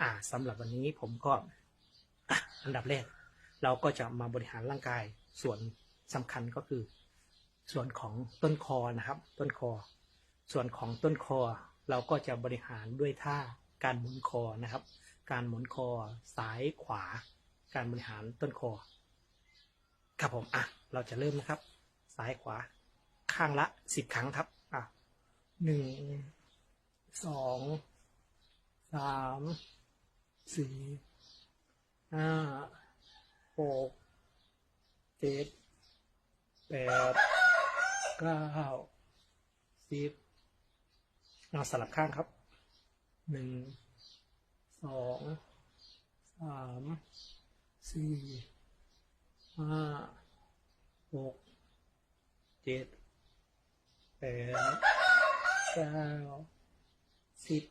อ่าสำหรับวันนี้ผมก็อันดับแรก เราก็จะมาบริหารร่างกายส่วนสำคัญก็คือ ส่วนของต้นคอนะครับ ต้นคอ ส่วนของต้นคอเราก็จะบริหารด้วยท่าการหมุนคอนะครับ การหมุนคอซ้ายขวา การบริหารต้นคอ ครับผมอะเราจะเริ่มนะครับ ซ้ายขวา ข้างละสิบครั้งครับอะหนึ่งสองสาม สี่ห้าหกเจ็ดแปดเก้าสิบเอาสลับข้างครับหนึ่งสองสามสี่ห้าหกเจ็ดแปดเก้าสิบ